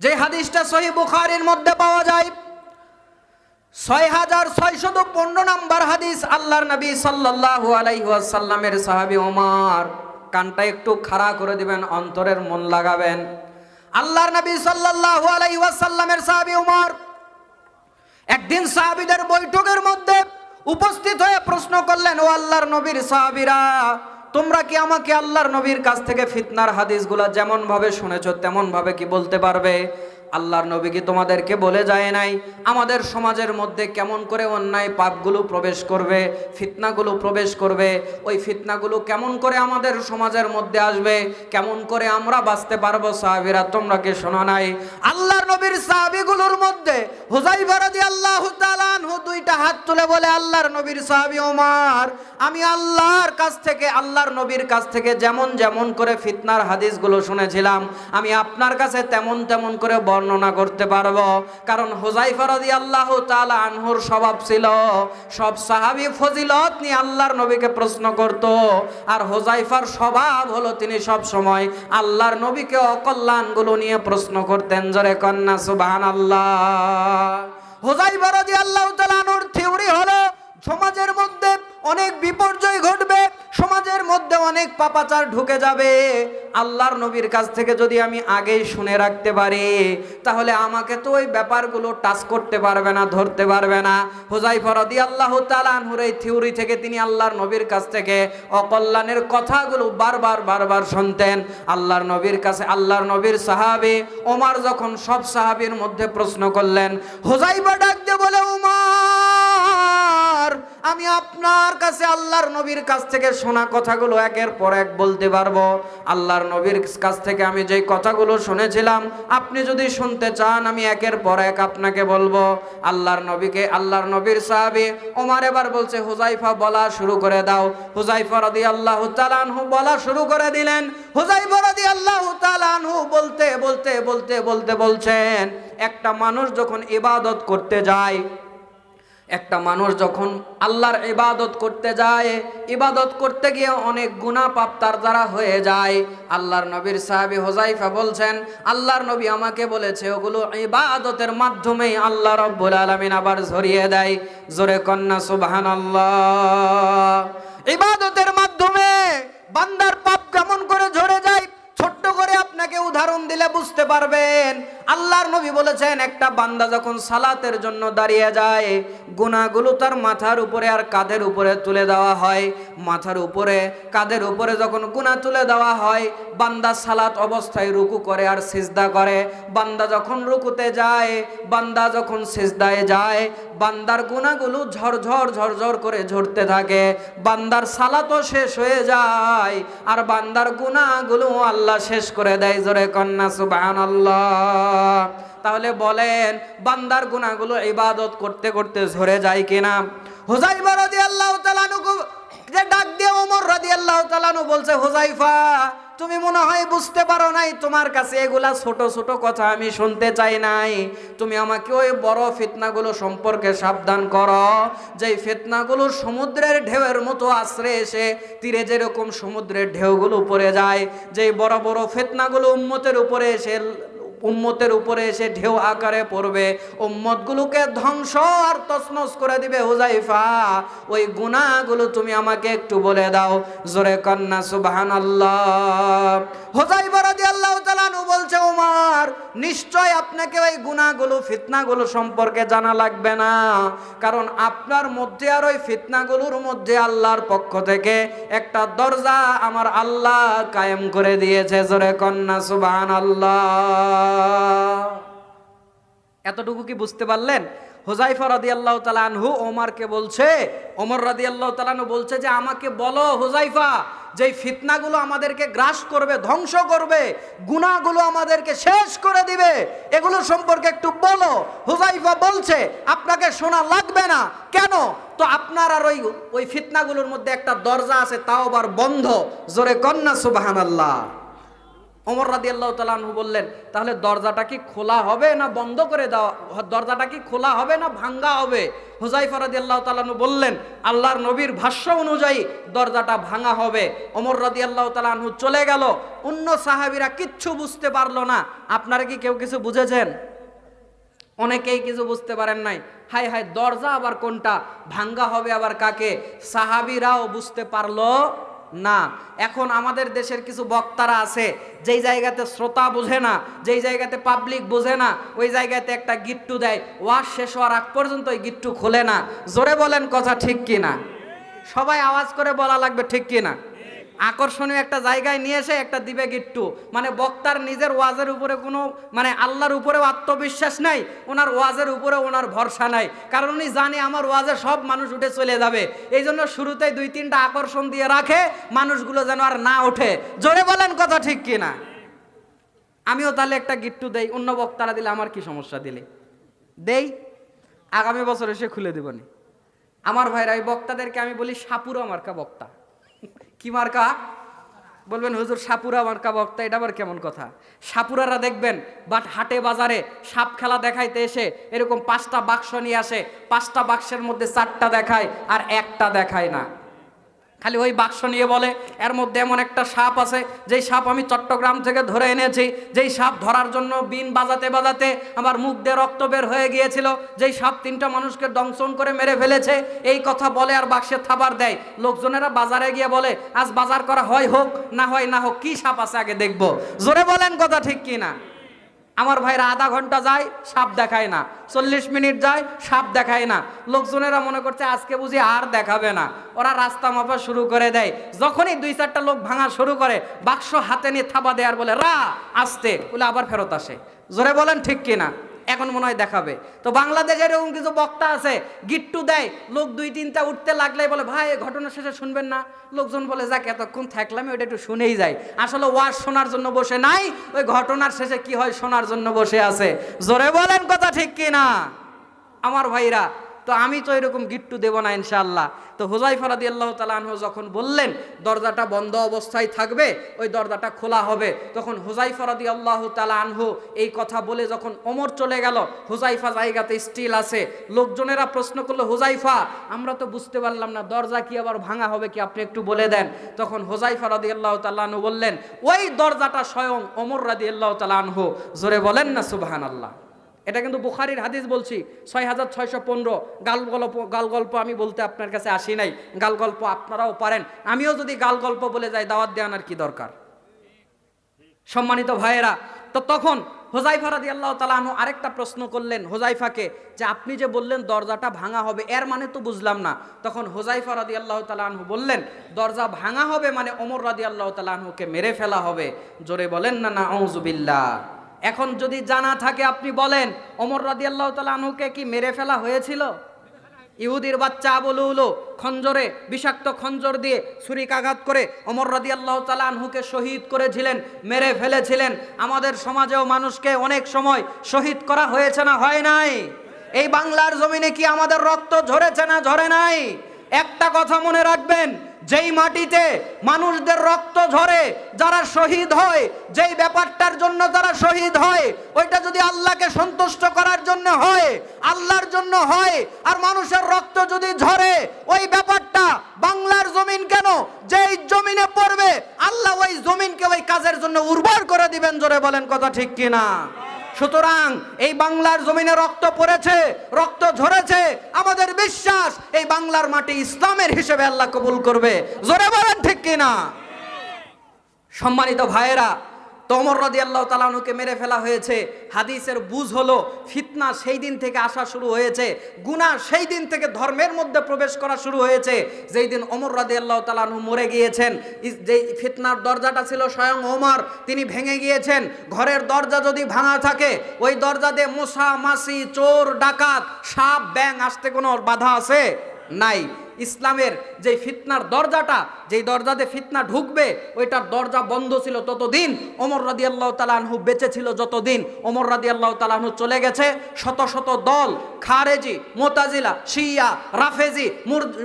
যে হাদিসটা সহি বুখারির মধ্যে পাওয়া যায় ছয় হাজার ছয়শত পনেরো নম্বর হাদিস আল্লাহর নবী সাল্লাল্লাহু আলাইহি ওয়াসাল্লামের সাহাবী ওমর কানটা একটু খাড়া করে দিবেন, অন্তরের মন লাগাবেন। আল্লাহর নবী সাল্লাল্লাহু আলাইহি ওয়াসাল্লামের সাহাবী ওমর একদিন সাহাবীদের বৈঠকের মধ্যে উপস্থিত হয়ে প্রশ্ন করলেন, ও আল্লাহর নবীর সাহাবীরা তোমরা কি আমাকে আল্লাহর নবীর কাছ থেকে ফিতনার হাদিসগুলা যেমনভাবে শুনেছ তেমনভাবে তেমন ভাবে কি বলতে পারবে? আল্লাহর নবী কি তোমাদেরকে বলে যায় নাই? আমাদের সমাজের মধ্যে কেমন করে অন্যায় পাপগুলো প্রবেশ করবে, ফিতনাগুলো প্রবেশ করবে, ওই ফিতনাগুলো কেমন করে আমাদের সমাজের মধ্যে আসবে, কেমন করে আমরা বাঁচতে পারব সাহাবিরা, তোমরা কি শোনো নাই? আল্লাহর নবীর সাহাবিগুলোর মধ্যে হুজাইফা রাদিয়াল্লাহু তাআলা আনহু দুইটা হাত তুলে বলে, আল্লাহর নবীর সাহাবী ওমর, আমি আল্লাহর কাছ থেকে, আল্লাহর নবীর কাছ থেকে যেমন যেমন করে ফিতনার হাদিসগুলো শুনেছিলাম, আমি আপনার কাছে তেমন তেমন করে বর্ণনা করতে পারব। কারণ হুজাইফা রাদিয়াল্লাহু তাআলা আনহুর স্বভাব ছিল, সব সাহাবী ফজিলত নিয়ে আল্লাহর নবীকে প্রশ্ন করত। আর হুজাইফার স্বভাব হলো, তিনি সব সময় আল্লাহর নবীকে অকল্যাণগুলো নিয়ে প্রশ্ন করতেন, জোরে কন্যা সুবহানাল্লাহ। হুজাইফা রাদিয়াল্লাহু তাআলা আনহুর থিওরি হলো, সমাজের মধ্যে অনেক মধ্যে অনেক পাপাচার ঢুকে যাবে। আল্লাহর নবীর কাছ থেকে যদি আমি আগেই শুনে রাখতে পারি, তাহলে আমাকে তো ওই ব্যাপারগুলো টাচ করতে পারবে না, ধরতে পারবে না। হুজাই ফরদি আল্লাহ তালানহুর এই থিওরি থেকে তিনি আল্লাহর নবীর কাছ থেকে অকল্যাণের কথাগুলো বারবার বারবার শুনতেন। আল্লাহর নবীর কাছে, আল্লাহর নবীর সাহাবি ওমার যখন সব সাহাবির মধ্যে প্রশ্ন করলেন হুজাইবা ডাক দিয়ে বলে উমার আমি আপনার কাছে আল্লাহর নবীর কাছ থেকে শোনা কথাগুলো একের পর এক বলতে পারব। আল্লাহর নবীর কাছ থেকে আমি যেই কথাগুলো শুনেছিলাম, আপনি যদি শুনতে চান, আমি একের পর এক আপনাকে বলব। আল্লাহর নবীকে, আল্লাহর নবীর সাহাবি ওমার এবার বলছে হুজাইফা বলা শুরু করে দাও। হুজাইফা রাদি আল্লাহ তালানহু বলা শুরু করে দিলেন। হুজাইফা রাদি আল্লাহ তালানহু বলতে বলতে বলতে বলতে বলছেন, একটা মানুষ যখন ইবাদত করতে যায় একটা মানুষ যখন আল্লাহর ইবাদত করতে যায়, ইবাদত করতে গিয়ে অনেক গুণা পাপ তার দ্বারা হয়ে যায়। আল্লাহর নবীর সাহাবী হোজাইফা বলছেন, আল্লাহর নবী আমাকে বলেছে, ওগুলো ইবাদতের মাধ্যমেই আল্লাহ রব্বুল আলামিন আবার ঝরিয়ে দেয়। জোরে কন্যা, সুবহানাল্লাহ। ইবাদতের মাধ্যমে বান্দার পাপ কেমন করে ঝরে যায়? ছোট্ট করে আপনাকে উদাহরণ দিলে বুঝতে পারবেন। আল্লাহর নবী বলেছেন, একটা বান্দা যখন সালাতের জন্য দাঁড়িয়ে যায় গুণাগুলো তার মাথার উপরে আর কাঁধের উপরে তুলে দেওয়া হয়। মাথার উপরে, কাঁধের উপরে যখন গুণা তুলে দেওয়া হয়, বান্দা সালাত অবস্থায় রুকু করে আর সিজদা করে। বান্দা যখন রুকুতে যায়, বান্দা যখন সিজদায় যায়, বান্দার গুণাগুলো ঝরঝর ঝরঝর করে ঝরতে থাকে। বান্দার সালাতও শেষ হয়ে যায়, আর বান্দার গুণাগুলো আল্লাহ শেষ করে দেয়। জোরে কন্যা সুবাহ তাহলে বলেন, বান্দার গুণাগুলো ইবাদত করতে করতে ঝরে যায় কিনা? হুজাইফা রাদিয়াল্লাহু তাআলানু যে ডাক দিয়ে ওমর রাদিয়াল্লাহু তাআলানু বলছে, হুজাইফা, তুমি মনে হয় বুঝতে পারো নাই, তোমার কাছে এগুলা ছোট ছোট কথা আমি শুনতে চাই নাই। তুমি আমাকে ওই বড় ফিতনাগুলো সম্পর্কে সাবধান করো। যে ফিতনাগুলো সমুদ্রের ঢেউয়ের মতো আশ্রে এসে তীরে যেরকম সমুদ্রের ঢেউগুলো পড়ে যায়, যেই বড় বড় ফিতনাগুলো উম্মতের উপরে এসে উম্মতের উপরে এসে ঢেউ আকারে পড়বে। উম্মতগুলোকে ধ্বংস আর তছনছ করে দিবে হুজাইফা। ওই গুনাহগুলো তুমি আমাকে একটু বলে দাও। জোরে কন্যা, সুবহানাল্লাহ। হুজাইফা রাদিয়াল্লাহু তাআলা নু বলছে আপনাকে ওই সম্পর্কে জানা লাগবে না। কারণ আপনার মধ্যে আর ওই মধ্যে আল্লাহর পক্ষ থেকে একটা দরজা আমার আল্লাহ কায়েম করে দিয়েছে। জোরে কন্যা, সুবহানাল্লাহ। এতটুকু কি বুঝতে পারলেন? হুজাইফা রাদি আল্লাহ তালানহু ওমরকে বলছে, ওমর রাদি আল্লাহ তালানহু বলছে যে, আমাকে বলো হুজাইফা যে ফিতনাগুলো আমাদেরকে গ্রাস করবে, ধ্বংস করবে গুণাগুলো আমাদেরকে শেষ করে দিবে, এগুলো সম্পর্কে একটু বলো। হুজাইফা বলছে, আপনাকে শোনা লাগবে না। কেন? তো আপনার আর ওই ওই ফিতনাগুলোর মধ্যে একটা দরজা আছে, তাও আবার বন্ধ। জোরে কন্যা সুবাহান আল্লাহ ওমর রাদি আল্লাহ তালু বললেন, তাহলে দরজাটা কি খোলা হবে না বন্ধ করে দেওয়া, দরজাটা কি খোলা হবে না ভাঙ্গা হবে? হুজাইফা রাদি আল্লাহ তালানু বললেন, আল্লাহর নবীর ভাষ্য অনুযায়ী দরজাটা ভাঙা হবে। ওমর রাদি আল্লাহ তালানহু চলে গেল। অন্য সাহাবিরা কিচ্ছু বুঝতে পারল না। আপনারা কি কেউ কিছু বুঝেছেন? অনেকেই কিছু বুঝতে পারেন নাই। হাই হাই, দরজা আবার কোনটা? ভাঙ্গা হবে আবার কাকে? সাহাবিরাও বুঝতে পারল না, এখন আমাদের দেশের কিছু বক্তারা আছে, যেই জায়গাতে শ্রোতা বোঝে না, যেই জায়গাতে পাবলিক বোঝে না, ওই জায়গাতে একটা গিট্টু দেয় ওয়াশ শেষ হওয়ার আগ পর্যন্ত ওই গিট্টু খোলে না। জোরে বলেন কথা ঠিক কি না সবাই আওয়াজ করে বলা লাগবে ঠিক কিনা? আকর্ষণীয় একটা জায়গায় নিয়ে এসে একটা দিবে গিট্টু। মানে বক্তার নিজের ওয়াজের উপরে কোনো মানে আল্লাহর উপরেও আত্মবিশ্বাস নাই, ওনার ওয়াজের উপরে ওনার ভরসা নাই। কারণ উনি জানে আমার ওয়াজে সব মানুষ উঠে চলে যাবে। এই জন্য শুরুতেই দুই তিনটা আকর্ষণ দিয়ে রাখে, মানুষগুলো যেন আর না ওঠে। জোরে বলেন কথা ঠিক কিনা? আমিও তাহলে একটা গিট্টু দেই, অন্য বক্তারা দিলে আমার কি সমস্যা দিলে? দেই, আগামী বছর এসে খুলে দেবনি আমার ভাইরা ওই বক্তাদেরকে আমি বলি সাপুরা মার্কা বক্তা। কি মার্কা? বলবেন, হুজুর, সাপুরা মার্কা বক্তা, এটা আবার কেমন কথা? সাপুরারা দেখবেন, বাট হাটে বাজারে সাপ খেলা দেখাইতে এসে এরকম পাঁচটা বাক্স নিয়ে আসে, পাঁচটা বাক্সের মধ্যে চারটা দেখায় আর একটা দেখায় না। খালি ওই বাক্স নিয়ে বলে, এর মধ্যে এমন একটা সাপ আছে, যেই সাপ আমি চট্টগ্রাম থেকে ধরে এনেছি, যেই সাপ ধরার জন্য বিন বাজাতে বাজাতে আমার মুখ দিয়ে রক্ত বের হয়ে গিয়েছিল, যেই সাপ তিনটা মানুষকে দংশন করে মেরে ফেলেছে, এই কথা বলে আর বাক্সে থাবার দেয়। লোকজনেরা বাজারে গিয়ে বলে, আজ বাজার করা হয় হোক, না হয় না হোক, কি সাপ আছে আগে দেখব? জোরে বলেন কথা ঠিক কি না আমার ভাইরা আধা ঘণ্টা যায়, সাপ দেখায় না। চল্লিশ মিনিট যায়, সাপ দেখায় না। লোকজনেরা মনে করছে, আজকে বুঝি আর দেখাবে না। ওরা রাস্তা মাফা শুরু করে দেয়। যখনই দুই চারটা লোক ভাঙা শুরু করে, বাক্স হাতে নিয়ে থাবা দেয় আর বলে, রা, আসতে। বলে আবার ফেরত আসে। জোরে বলেন, ঠিক কিনা? এখন মনে হয় দেখাবে। তো বাংলাদেশে এরকম কিছু বক্তা আছে, গিট্টু দেয়, লোক দুই তিনটা উঠতে লাগলে বলে, ভাই, ঘটনা শেষে শুনবেন না। লোকজন বলে, যাক, এতক্ষণ থাকলাম ওইটা একটু শুনেই যায় আসলে ওয়াজ শোনার জন্য বসে নাই, ওই ঘটনার শেষে কি হয় শোনার জন্য বসে আছে। জোরে বলেন কথা ঠিক কি না আমার ভাইরা তো আমি তো এরকম গিট্টু দেব না ইনশাআল্লাহ। তো হুজাই ফরাদি আল্লাহ তালাহ যখন বললেন, দরজাটা বন্ধ অবস্থায় থাকবে, ওই দরজাটা খোলা হবে। তখন হুজাই ফরাদি আল্লাহ আনহু এই কথা বলে যখন ওমর চলে গেল হুজাইফা জায়গাতে স্টিল আছে। লোকজনেরা প্রশ্ন করল হুজাইফা আমরা তো বুঝতে পারলাম না, দরজা কি আবার ভাঙা হবে কি? আপনি একটু বলে দেন। তখন হুজাইফা রাদি আল্লাহ তালাহু বললেন, ওই দরজাটা স্বয়ং ওমর রাদি আল্লাহ তালাহু জোরে বলেন না সুবাহান আল্লাহ এটা কিন্তু বুখারির হাদিস বলছি। ছয় হাজার ছয়শো পনেরো। গাল গল্প গাল গল্প আমি বলতে আপনার কাছে আসি নাই। গাল গল্প আপনারাও পারেন। আমিও যদি গাল গল্প বলে যাই, দাওয়াত দেওয়ার আর কি দরকার? সম্মানিত ভাইয়েরা, তো তখন হোজাইফা রাদি আল্লাহ তালাহু আরেকটা প্রশ্ন করলেন হোজাইফাকে যে আপনি যে বললেন দরজাটা ভাঙা হবে, এর মানে তো বুঝলাম না। তখন হোজাইফা রাদি আল্লাহ তালাহু বললেন, দরজা ভাঙা হবে মানে ওমর রাদি আল্লাহ তালাহুকে মেরে ফেলা হবে। জোরে বলেন না না আউজুবিল্লা এখন যদি জানা থাকে, আপনি বলেন, ওমর রাদি আল্লাহ তালাহুকে কি মেরে ফেলা হয়েছিল? ইহুদির বাচ্চা আবলুলো খঞ্জরে, বিষাক্ত খঞ্জর দিয়ে ছুরিকাঘাত করে অমর রাদি আল্লাহ তালানহুকে শহীদ করেছিলেন, মেরে ফেলেছিলেন। আমাদের সমাজেও মানুষকে অনেক সময় শহীদ করা হয়েছে না, হয় নাই? এই বাংলার জমিনে কি আমাদের রক্ত ঝরেছে না, ঝরে নাই? একটা কথা মনে রাখবেন যেই মাটিতে মানুষদের রক্ত ঝরে, যারা শহীদ হয়, যেই ব্যাপারটার জন্য যারা শহীদ হয়, ওইটা যদি আল্লাহকে সন্তুষ্ট করার জন্য হয়, আল্লাহর জন্য হয়, আর মানুষের রক্ত যদি ঝরে, ওই ব্যাপারটা বাংলার জমিন কেন? যেই জমিনে পড়বে, আল্লাহ ওই জমিনকে ওই কাজের জন্য উর্বর করে দিবেন, জোরে বলেন কথা ঠিক কিনা? সুতরাং এই বাংলার জমিনে রক্ত পড়েছে, রক্ত ঝরেছে, আমাদের বিশ্বাস, এই বাংলার মাটি ইসলামের হিসেবে আল্লাহ কবুল করবে। জোরে বলেন ঠিক কিনা? সম্মানিত ভাইয়েরা তোমর রদি আল্লাহ তালানুকে মেরে ফেলা হয়েছে। হাদিসের বুঝ হলো, ফিতনা সেই দিন থেকে আসা শুরু হয়েছে, গুনাহ সেই দিন থেকে ধর্মের মধ্যে প্রবেশ করা শুরু হয়েছে। যেই দিন ওমর রদি আল্লাহ তালানহু মরে গিয়েছেন যেই ফিতনার দরজাটা ছিল স্বয়ং ওমর, তিনি ভেঙে গিয়েছেন। ঘরের দরজা যদি ভাঙা থাকে, ওই দরজা দিয়ে মশা, মাছি, চোর, ডাকাত, সাপ ব্যাং আসতে কোনো বাধা আছে? নাই। ইসলামের যে ফিতনার দরজাটা, যেই দরজাতে ফিতনা ঢুকবে, ওইটার দরজা বন্ধ ছিল ততদিন। ওমর রাদি আল্লাহ তালাহু বেঁচে ছিল যতদিন। ওমর রাদি আল্লাহ তালাহু চলে গেছে। শত শত দল, খারেজি, মোতাজিলা, শিয়া, রাফেজি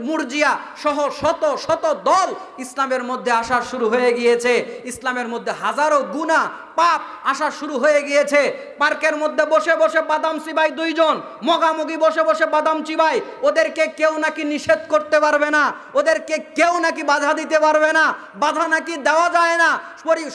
মুরজিয়া সহ শত শত দল ইসলামের মধ্যে আসা শুরু হয়ে গিয়েছে। ইসলামের মধ্যে হাজারো গুণা পাপ আসা শুরু হয়ে গিয়েছে। পার্কের মধ্যে বসে বসে বাদাম চিবাই দুইজন, মগামগি বসে বসে বাদাম চিবাই ওদেরকে কেউ নাকি নিষেধ করতে পারবে না, ওদেরকে কেউ নাকি বাধা দিতে পারবে না, বাধা নাকি দেওয়া যায় না।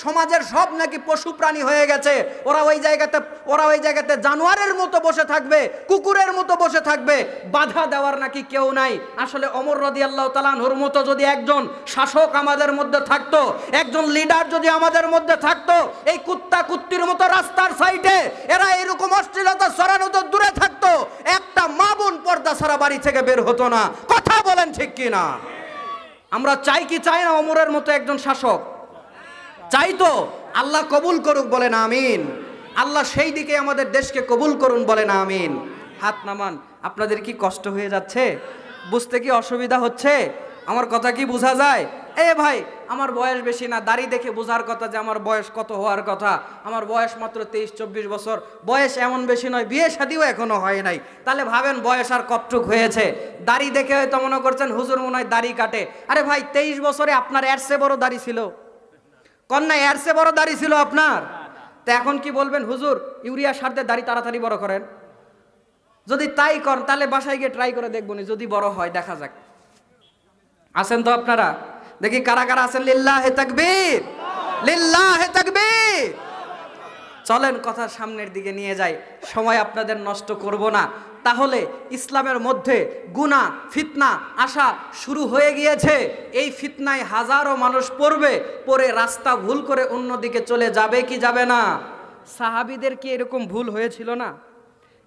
সমাজের সব নাকি পশু প্রাণী হয়ে গেছে। ওরা ওই জায়গাতে ওরা ওই জায়গাতে জানোয়ারের মতো বসে থাকবে, কুকুরের মতো বসে থাকবে। বাধা দেওয়ার নাকি কেউ নাই। আসলে অমর রদি আল্লাহ তালানহুর মতো যদি একজন শাসক আমাদের মধ্যে থাকতো, একজন লিডার যদি আমাদের মধ্যে থাকতো, এই কুত্তা কুত্তির মতো রাস্তার সাইডে এরা এরকম অশ্লীলতা সরানো তো দূরে থাকতো। একটা মা বোন পর্দা সারা বাড়ি থেকে বের হতো না। কথা বলেন ঠিক কি না আমরা চাই কি চাই না অমরের মতো একজন শাসক? চাই তো। আল্লাহ কবুল করুক বলেন আমিন। আল্লাহ সেই দিকে আমাদের দেশকে কবুল করুন বলেন আমিন। হাত নামান, আপনাদের কি কষ্ট হয়ে যাচ্ছে? বুঝতে কি অসুবিধা হচ্ছে? আমার কথা কি বোঝা যায়? এ ভাই, আমার বয়স বেশি না। দাড়ি দেখে বোঝার কথা যে আমার বয়স কত হওয়ার কথা। আমার বয়স মাত্র তেইশ, চব্বিশ বছর। বয়স এমন বেশি নয়, বিয়ে শাদিও এখনও হয় নাই। তাহলে ভাবেন বয়স আর কতটুক হয়েছে? দাড়ি দেখে হয়তো মনে করছেন, হুজুর মনে হয় দাড়ি কাটে। আরে ভাই, তেইশ বছরে আপনার এর চেয়ে বড় দাড়ি ছিল? কন্যা, এর চেয়ে বড় দাড়ি ছিল আপনার? তা এখন কি বলবেন, হুজুর, ইউরিয়া সার দিয়ে দাড়ি তাড়াতাড়ি বড় করেন। যদি তাই করেন, তাহলে বাসায় গিয়ে ট্রাই করে দেখবনি যদি বড় হয়, দেখা যাক। আছেন তো আপনারা? দেখি কারা কারা আছেন? লিল্লাহ হে তাকবীর। লিল্লাহ হে তাকবীর। চলেন কথা সামনের দিকে নিয়ে যাই। সময় আপনাদের নষ্ট করব না। তাহলে ইসলামের মধ্যে গুনাহ, ফিতনা আসা শুরু হয়ে গিয়েছে। এই ফিতনায় হাজারো মানুষ পড়বে পরে রাস্তা ভুল করে অন্যদিকে চলে যাবে কি যাবে না? সাহাবিদের কি এরকম ভুল হয়েছিল না?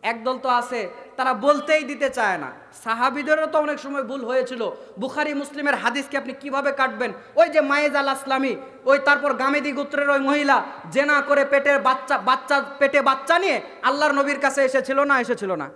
একদল তো আছে, তারা বলতেই দিতে চায় না। সাহাবিদেরও তো অনেক সময় ভুল হয়েছিল। বুখারি মুসলিমের হাদিসকে আপনি কীভাবে কাটবেন? ওই যে মায়েজ আল আসলামী, ওই তারপর গামেদি গোত্রের ওই মহিলা জেনা করে পেটের বাচ্চা বাচ্চা, পেটে বাচ্চা নিয়ে আল্লাহর নবীর কাছে এসেছিল না এসেছিল না?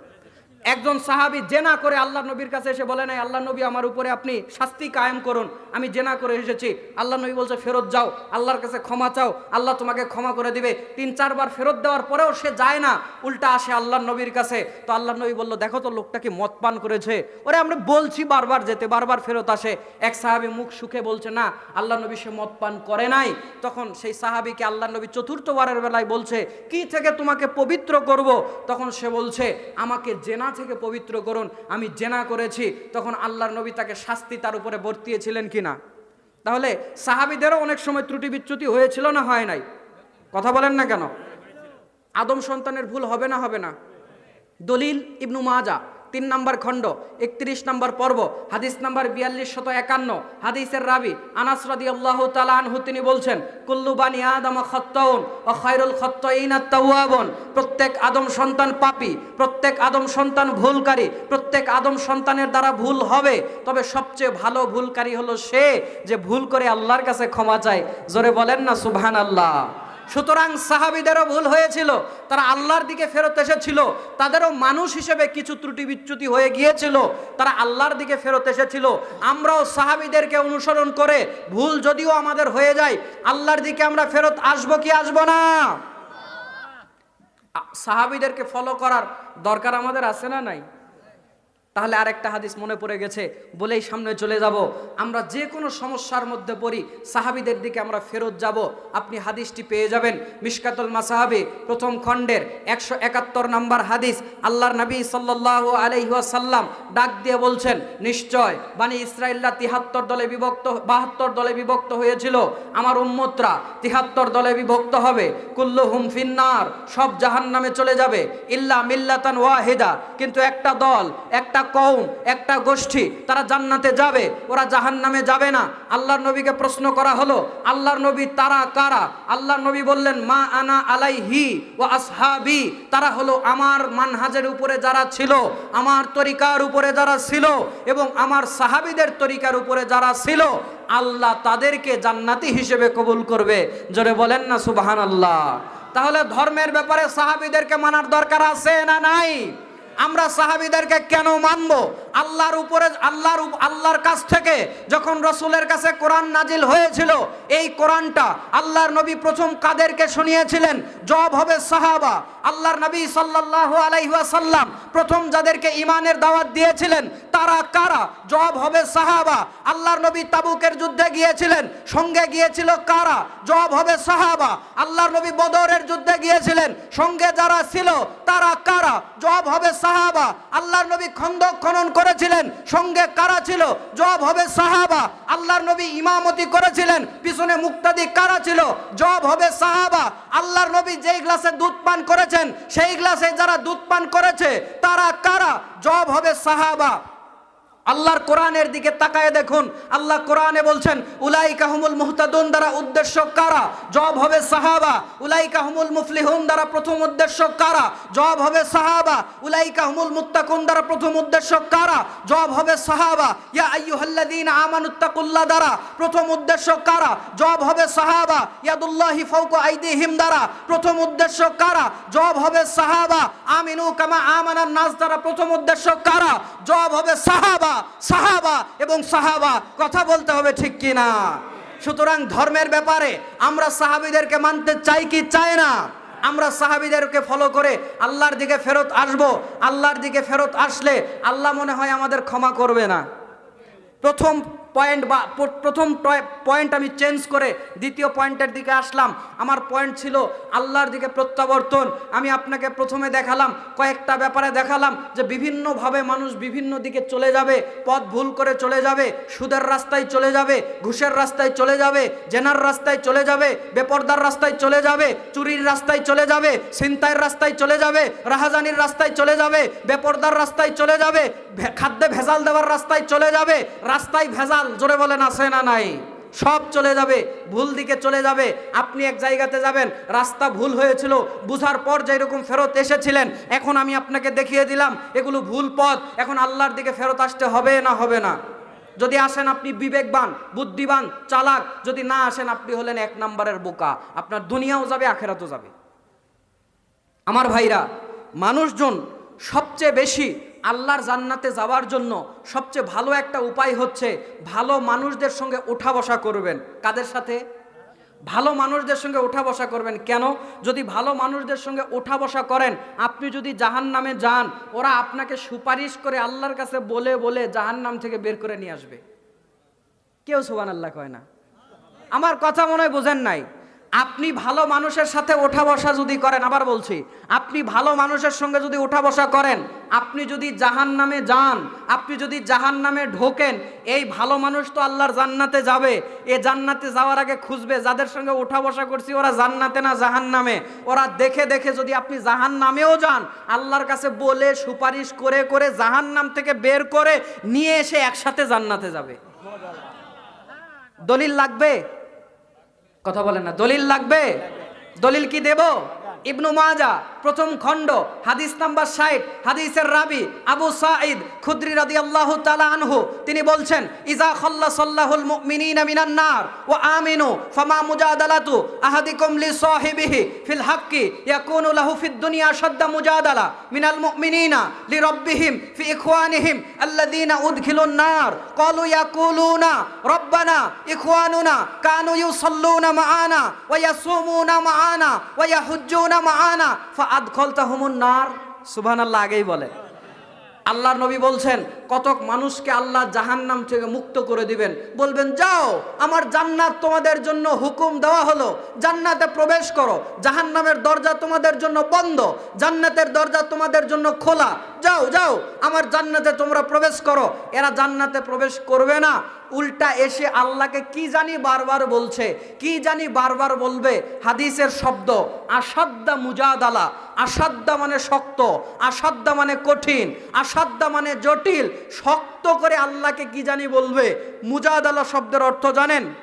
একজন সাহাবি জেনা করে আল্লাহ নবীর কাছে এসে বলে নাই আল্লাহ নবী আমার উপরে আপনি শাস্তি কায়েম করুন। আমি জেনা করে এসেছি। আল্লাহ নবী বলছে, ফেরত যাও, আল্লাহর কাছে ক্ষমা চাও। আল্লাহ তোমাকে ক্ষমা করে দিবে। তিন, চারবার ফেরত দেওয়ার পরেও সে যায় না। উল্টা আসে আল্লাহ নবীর কাছে। তো আল্লাহ নবী বলল, দেখো তো লোকটা কি মদ পান করেছে? ওরে, আমরা বলছি বারবার যেতে, বারবার ফেরত আসে। এক সাহাবি মুখ সুখে বলছে, না আল্লাহ নবী সে মদ পান করে নাই। তখন সেই সাহাবিকে আল্লাহ নবী চতুর্থবারের বেলায় বলছে, কি থেকে তোমাকে পবিত্র করব? তখন সে বলছে, আমাকে জেনা থেকে পবিত্র করুন, আমি জেনা করেছি, তখন আল্লাহর নবী তাকে শাস্তি তার উপরে বর্তিয়েছিলেন কিনা? তাহলে সাহাবিদেরও অনেক সময় ত্রুটি বিচ্যুতি হয়েছিল না হয় নাই? কথা বলেন না কেন? আদম সন্তানের ভুল হবে না হবে না। দলিল ইবনু মাজা তিন নম্বর খণ্ড, একত্রিশ নম্বর পর্ব, হাদিস নাম্বার বিয়াল্লিশ শত একান্ন, হাদিসের রাবি আনাস রাদি আল্লাহ আনহু, তিনি বলছেন, কুল্লু বানি আদম খত্তউন ও খায়রুল খত্তইনা তাওয়াবন। প্রত্যেক আদম সন্তান পাপী, প্রত্যেক আদম সন্তান ভুলকারী, প্রত্যেক আদম সন্তানের দ্বারা ভুল হবে, তবে সবচেয়ে ভালো ভুলকারী হলো সে যে ভুল করে আল্লাহর কাছে ক্ষমা চায়। জোরে বলেন না সুবহান আল্লাহ সুতরাং সাহাবিদেরও ভুল হয়েছিল। তারা আল্লাহর দিকে ফেরত এসেছিল। তাদেরও মানুষ হিসেবে কিছু ত্রুটি বিচ্যুতি হয়ে গিয়েছিল। তারা আল্লাহর দিকে ফেরত এসেছিল। আমরাও সাহাবিদেরকে অনুসরণ করে ভুল যদিও আমাদের হয়ে যায়, আল্লাহর দিকে আমরা ফেরত আসব কি আসব না? সাহাবিদেরকে ফলো করার দরকার আমাদের আছে না নাই? তাহলে আরেকটা হাদিস মনে পড়ে গেছে, বলেই সামনে চলে যাব। আমরা যে কোনো সমস্যার মধ্যে পড়ি, সাহাবিদের দিকে আমরা ফেরত যাব। আপনি হাদিসটি পেয়ে যাবেন, মিশকাতুল মাসাহাবি, প্রথম খণ্ডের একশো একাত্তর নম্বর হাদিস। আল্লাহর নবী সাল্লাহ আলহিহাসাল্লাম ডাক দিয়ে বলছেন, নিশ্চয় বানি ইসরায়েলরা তিহাত্তর দলে বিভক্ত, বাহাত্তর দলে বিভক্ত হয়েছিল। আমার উম্মতরা তিহাত্তর দলে বিভক্ত হবে। কুল্লু হুম ফিন্নার, সব জাহান নামে চলে যাবে। ইল্লা মিল্লাতান ওয়াহিদা। কিন্তু একটা দল, একটা কৌম একটা গোষ্ঠী, তারা জান্নাতে যাবে, ওরা জাহান নামে যাবে না। আল্লাহর নবীকে প্রশ্ন করা হলো, আল্লাহর নবী তারা কারা? আল্লাহর নবী বললেন, মা আনা আলাইহি ও আসহাবি। তারা হলো আমার মানহাজের উপরে যারা ছিল, আমার তরিকার উপরে যারা ছিল এবং আমার সাহাবিদের তরিকার উপরে যারা ছিল, আল্লাহ তাদেরকে জান্নাতি হিসেবে কবুল করবে। জোরে বলেন না সুবাহান আল্লাহ তাহলে ধর্মের ব্যাপারে সাহাবিদেরকে মানার দরকার আছে না নাই? আমরা সাহাবিদেরকে কেন মানব? আল্লাহর উপরে, আল্লাহর আল্লাহর কাছ থেকে যখন রসুলের কাছে কোরআন নাজিল হয়েছিল, এই কোরআনটা আল্লাহর নবী প্রথম কাদেরকে শুনিয়েছিলেন, জব হবে সাহাবা। আল্লাহর নবী সাল্লাল্লাহু আলাইহি ওয়াসাল্লাম প্রথম যাদেরকে ইমানের দাওয়াত দিয়েছিলেন, তারা কারা? জব হবে সাহাবা। আল্লাহর নবী তাবুকের যুদ্ধে গিয়েছিলেন, সঙ্গে গিয়েছিল কারা? জব হবে সাহাবা। আল্লাহর নবী বদরের যুদ্ধে গিয়েছিলেন, সঙ্গে যারা ছিল, তারা কারা? জব হবে সাহাবা। আল্লাহর নবী খন্দক খনন করেছিলেন? সঙ্গে কারা ছিল? জব হবে সাহাবা। আল্লাহর নবী ইমামতি করেছিলেন। পিছনে মুক্তাদি কারা ছিল? জব হবে সাহাবা। আল্লাহর নবী যেই গ্লাসে দুধ পান করেছেন, সেই গ্লাসে যারা দুধ পান করেছে, তারা কারা? জব হবে সাহাবা। আল্লাহর কোরআনের দিকে তাকায় দেখুন। আল্লাহ কোরআনে বলছেন উলাই কাহমুল মুহতাদুন দ্বারা উদ্দেশ্য কারা? জব হবে সাহাবা। উলাই কাহমুল মুফলিহুন দ্বারা প্রথম উদ্দেশ্য কারা? জব হবে সাহাবা। উলাই কাহমুল মুত্তাকুন দ্বারা প্রথম উদ্দেশ্য কারা? জব হবে সাহাবা। ইয়া আইয়ুহাল্লাযীনা আমানুত্তাকুল্লাহ দ্বারা প্রথম উদ্দেশ্য কারা? জব হবে সাহাবা। ইয়াদুল্লাহি ফাওকা আইদিহিম দ্বারা প্রথম উদ্দেশ্য কারা? জব হবে সাহাবা। আমিনু কামা আমানান নাস দ্বারা প্রথম উদ্দেশ্য কারা? জব হবে সাহাবা। সাহাবা এবং সাহাবা, কথা বলতে হবে ঠিক কি না সুতরাং ধর্মের ব্যাপারে আমরা সাহাবিদেরকে মানতে চাই কি চায় না? আমরা সাহাবিদেরকে ফলো করে আল্লাহর দিকে ফেরত আসব। আল্লাহর দিকে ফেরত আসলে আল্লাহ মনে হয় আমাদের ক্ষমা করবে না। প্রথম পয়েন্ট বা প্রথম পয়েন্ট আমি চেঞ্জ করে দ্বিতীয় পয়েন্টের দিকে আসলাম আমার পয়েন্ট ছিল আল্লাহর দিকে প্রত্যাবর্তন আমি আপনাকে প্রথমে দেখালাম কয়েকটা ব্যাপারে দেখালাম যে বিভিন্নভাবে মানুষ বিভিন্ন দিকে চলে যাবে পথ ভুল করে চলে যাবে সুদের রাস্তায় চলে যাবে ঘুষের রাস্তায় চলে যাবে জেনার রাস্তায় চলে যাবে বেপর্দার রাস্তায় চলে যাবে চুরির রাস্তায় চলে যাবে ছিনতাইয়ের রাস্তায় চলে যাবে রাহাজানির রাস্তায় চলে যাবে বেপর্দার রাস্তায় চলে যাবে খাদ্যে ভেজাল দেওয়ার রাস্তায় চলে যাবে রাস্তায় ভেজাল জোরে বলেন, আছে না নাই? সব চলে যাবে, ভুল দিকে চলে যাবে, আপনি এক জায়গাতে যাবেন, রাস্তা ভুল হয়েছিল, বুঝার পর যেরকম ফেরত এসেছিলেন, এখন আমি আপনাকে দেখিয়ে দিলাম, এগুলো ভুল পথ, এখন আল্লাহর দিকে ফেরত আসতে হবে না হবে না? যদি আসেন আপনি বিবেকবান, বুদ্ধিবান, চালাক, যদি না আসেন আপনি হলেন এক নম্বরের বোকা, আপনার দুনিয়াও যাবে, আখেরাতও যাবে। আমার ভাইরা, মানুষজন সবচেয়ে বেশি আল্লাহর জান্নাতে যাওয়ার জন্য সবচেয়ে ভালো একটা উপায় হচ্ছে ভালো মানুষদের সঙ্গে উঠা বসা করবেন। কাদের সাথে? ভালো মানুষদের সঙ্গে উঠা বসা করবেন। কেন? যদি ভালো মানুষদের সঙ্গে উঠা বসা করেন, আপনি যদি জাহান নামে যান, ওরা আপনাকে সুপারিশ করে আল্লাহর কাছে বলে বলে জাহান নাম থেকে বের করে নিয়ে আসবে। কেউ সুবান আল্লাহ কয় না? আমার কথা মনে হয় বোঝেন নাই। আপনি ভালো মানুষের সাথে ওঠা বসা যদি করেন, আবার বলছি, আপনি ভালো মানুষের সঙ্গে যদি ওঠা বসা করেন, আপনি যদি জাহান নামে যান, আপনি যদি জাহান নামে ঢোকেন, এই ভালো মানুষ তো আল্লাহর জান্নাতে যাবে। এ জান্নাতে যাওয়ার আগে খুঁজবে যাদের সঙ্গে ওঠা বসা করছি, ওরা জান্নাতে না জাহান নামে ওরা দেখে দেখে যদি আপনি জাহান নামেও যান, আল্লাহর কাছে বলে, সুপারিশ করে করে জাহান নাম থেকে বের করে নিয়ে এসে একসাথে জান্নাতে যাবে। দলিল লাগবে? কথা বলেন না। দলিল লাগবে? দলিল কি দেব? ইবনু মাজা প্রথম খণ্ড, হাদিস নাম্বার ষাট, হাদিসের রাবি আবু সাঈদ খুদ্রি রাদিয়াল্লাহু তাআলা আনহু, তিনি বলছেন, ইজা খাল্লাসাল্লাহুল মুমিনিনা মিনান ওয়া আমিনু ফামা মুজাদালাতু আহাদিকুম লি সাহিবিহি ফিল হাক্কি ইয়াকুনু লাহু ফিদ দুনিয়া শাদ্দা মুজাদালা মিনাল মুমিনিনা লি রাব্বিহিম ফি ইখওয়ানিহিম আল্লাযীনা উদখিলুন নার, ক্বালু ইয়াকুলুনা রব্বানা ইখওয়ানুনা কানু ইউসাল্লুনা মাআনা ওয়া ইয়াসুমুনা মাআনা ওয়া ইয়াহুজ্জুনা মাআনা ফাআদখালতাহুমুন নার, সুবহানাল্লাহ আগেই বলে। আল্লাহর নবী বলছেন, কতক মানুষকে আল্লাহ জাহান্নাম থেকে মুক্ত করে দিবেন। বলবেন, যাও, আমার জান্নাত তোমাদের জন্য হুকুম দেওয়া হলো। জান্নাতে প্রবেশ করো। জাহান্নামের দরজা তোমাদের জন্য বন্ধ। জান্নাতের দরজা তোমাদের জন্য খোলা। যাও যাও, আমার জান্নাতে তোমরা প্রবেশ করো। এরা জান্নাতে প্রবেশ করবে না। উল্টা এসে আল্লাহকে কি জানি বারবার বলছে, কি জানি বারবার বলবে, হাদিসের শব্দ আসাদ্দা মুজাদালা। আসাদ্দা মানে শক্ত, আসাদ্দা মানে কঠিন, আসাদ্দা মানে জটিল। শক্ত করে আল্লাহকে কি জানি বলবে? মুজাদ মুজাদালা শব্দের অর্থ জানেন?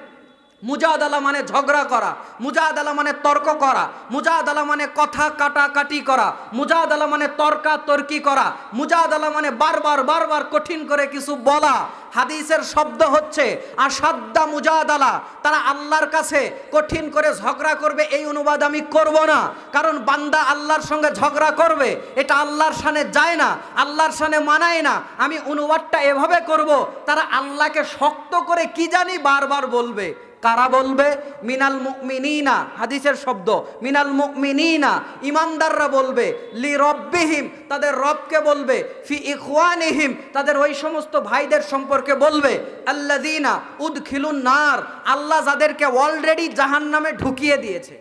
মুজাদালা মানে ঝগড়া করা, মুজাদালা মানে তর্ক করা, মুজাদালা মানে কথা কাটাকাটি করা, মুজাদালা মানে তর্কা তর্কি করা, মুজাদালা মানে বারবার বারবার কঠিন করে কিছু বলা। হাদিসের শব্দ হচ্ছে আসাদ্দা মুজাদালা, তারা আল্লাহর কাছে কঠিন করে ঝগড়া করবে, এই অনুবাদ আমি করব না। কারণ বান্দা আল্লাহর সঙ্গে ঝগড়া করবে, এটা আল্লাহর সানে যায় না, আল্লাহর সানে মানায় না। আমি অনুবাদটা এভাবে করব, তারা আল্লাহকে শক্ত করে কি জানি বারবার বলবে। কারা বলবে? মিনাল মুমিনিনা, হাদিসের শব্দ। মিনাল মুমিনিনা, ইমানদাররা বলবে, লি রব্বিহিম, তাদের রবকে বলবে, ফি ইখওয়ানিহিম, তাদের ওই সমস্ত ভাইদের সম্পর্কে বলবে, আল্লাযিনা উদখিলুন নার, আল্লাহ যাদেরকে অলরেডি জাহান্নামে ঢুকিয়ে দিয়েছে।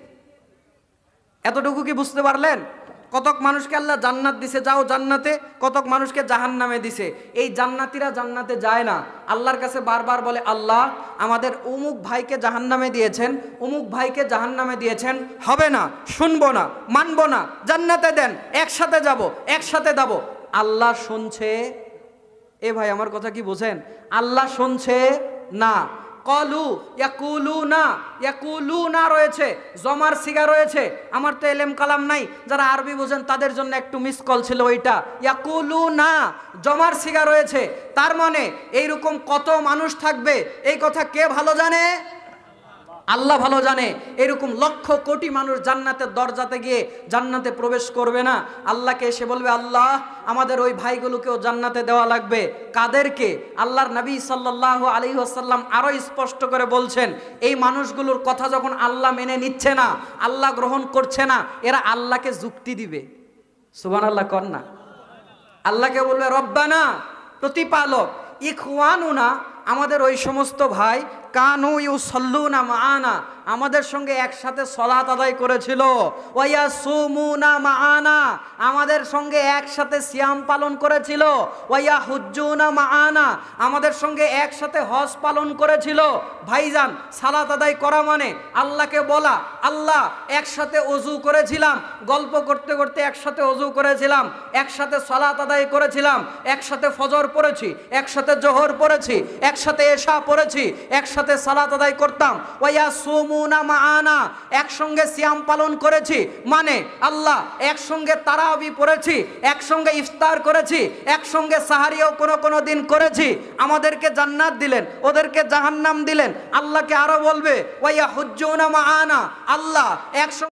এতটুকু কি বুঝতে পারলেন? কতক মানুষকে আল্লাহ জান্নাত দিছে, যাও জান্নাতে, কতক মানুষকে জাহান নামে দিছে। এই জান্নাতিরা জান্নাতে যায় না। আল্লাহর কাছে বারবার বলে, আল্লাহ, আমাদের উমুক ভাইকে জাহান নামে দিয়েছেন, উমুক ভাইকে জাহান নামে দিয়েছেন, হবে না, শুনব না, মানবো না, জান্নাতে দেন, একসাথে যাব একসাথে যাব আল্লাহ শুনছে? এ ভাই, আমার কথা কি বোঝেন? আল্লাহ শুনছে? না। কলু ইয়াকুলু না ইয়াকুলু না রয়েছে, জমার সিগা রয়েছে। আমার তো এলেম কালাম নাই, যারা আরবি বোঝেন তাদের জন্য একটু মিস কল ছিল ওইটা। ইয়াকুলু না জমার সিগা রয়েছে, তার মানে এইরকম কত মানুষ থাকবে, এই কথা কে ভালো জানে? আল্লাহ ভালো জানে। এরকম লক্ষ কোটি মানুষ জান্নাতের দরজাতে গিয়ে জান্নাতে প্রবেশ করবে না। আল্লাহকে এসে বলবে, আল্লাহ, আমাদের ওই ভাইগুলোকেও জান্নাতে দেওয়া লাগবে। কাদেরকে? আল্লাহর নবী সাল্লাহ আলী আসাল্লাম আরও স্পষ্ট করে বলছেন, এই মানুষগুলোর কথা যখন আল্লাহ মেনে নিচ্ছে না, আল্লাহ গ্রহণ করছে না, এরা আল্লাহকে যুক্তি দিবে। সুবান আল্লাহ কর না। আল্লাহকে বলবে, রব্বানা, প্রতিপালক, ইখওয়ানুনা আমাদের ওই সমস্ত ভাই, কানু ইউ সল্লুনা মাআনা, আমাদের সঙ্গে একসাথে সলাত আদায় করেছিল। ওয়া সুমুনা মাআনা, আমাদের সঙ্গে একসাথে সিয়াম পালন করেছিল। ওয়া হুজ্জুনা মাআনা, আমাদের সঙ্গে একসাথে হজ পালন করেছিল। ভাইজান, সালাত আদায় করা মানে আল্লাহকে বলা। আল্লাহ, একসাথে অজু করেছিলাম, গল্প করতে করতে একসাথে অজু করেছিলাম, একসাথে সলাত আদায় করেছিলাম, একসাথে ফজর পড়েছি, একসাথে জোহর পড়েছি একসাথে এশা পড়েছি, একসাথে সালাত আদায় করতাম। ওয়া সুমুনা মাআনা, একসঙ্গে সিয়াম পালন করেছি। মানে আল্লাহ, একসঙ্গে তারাবি পড়েছি, একসঙ্গে ইফতার করেছি, একসঙ্গে সাহারিও কোনো কোনো দিন করেছি। আমাদেরকে জান্নাত দিলেন, ওদেরকে জাহান্নাম দিলেন। আল্লাহকে আরও বলবে, ওয়া হুজ্জুনা মাআনা, আল্লাহ, একসঙ্গে